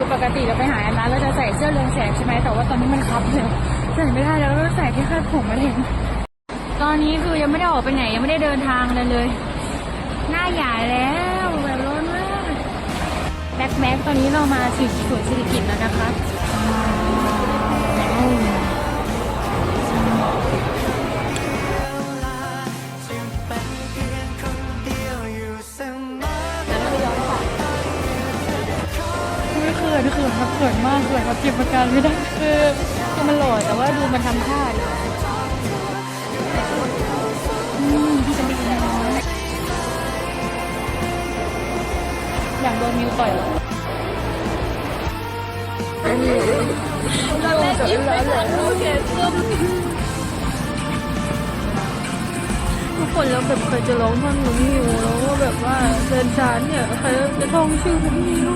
ปกติเราไปหาแอนนาเราจะใส่เสื้อเรืองแสงใช่ไหมแต่ว่าตอนนี้มันคับเลยใส่ไม่ได้แล้วก็ใส่แค่คาดผมมาเองตอนนี้คือยังไม่ได้ออกไปไหนยังไม่ได้เดินทางเลยเลย หน้าใหญ่แล้วแบบร้อนมากแบ็คแบ็คตอนนี้เรามาถึงสวนสิริกิจแล้วนะคะ ขินเขินครับเขินมากเขินแบบเก็บอาการไม่ได้คือคือมันหล่อแต่ว่าดูมันทำท่าดิอืมพี่จะไม่กินน้อยอยากโดนมิวต่อยเหรอเราแม่ยิ้มไปทันโอเคเพิ่มทุกคนแล้วแบบใครจะร้องท่อนหนูมิวแล้วก็แบบว่าเดินช้าเนี่ยใครจะท่องชื่อผมมิว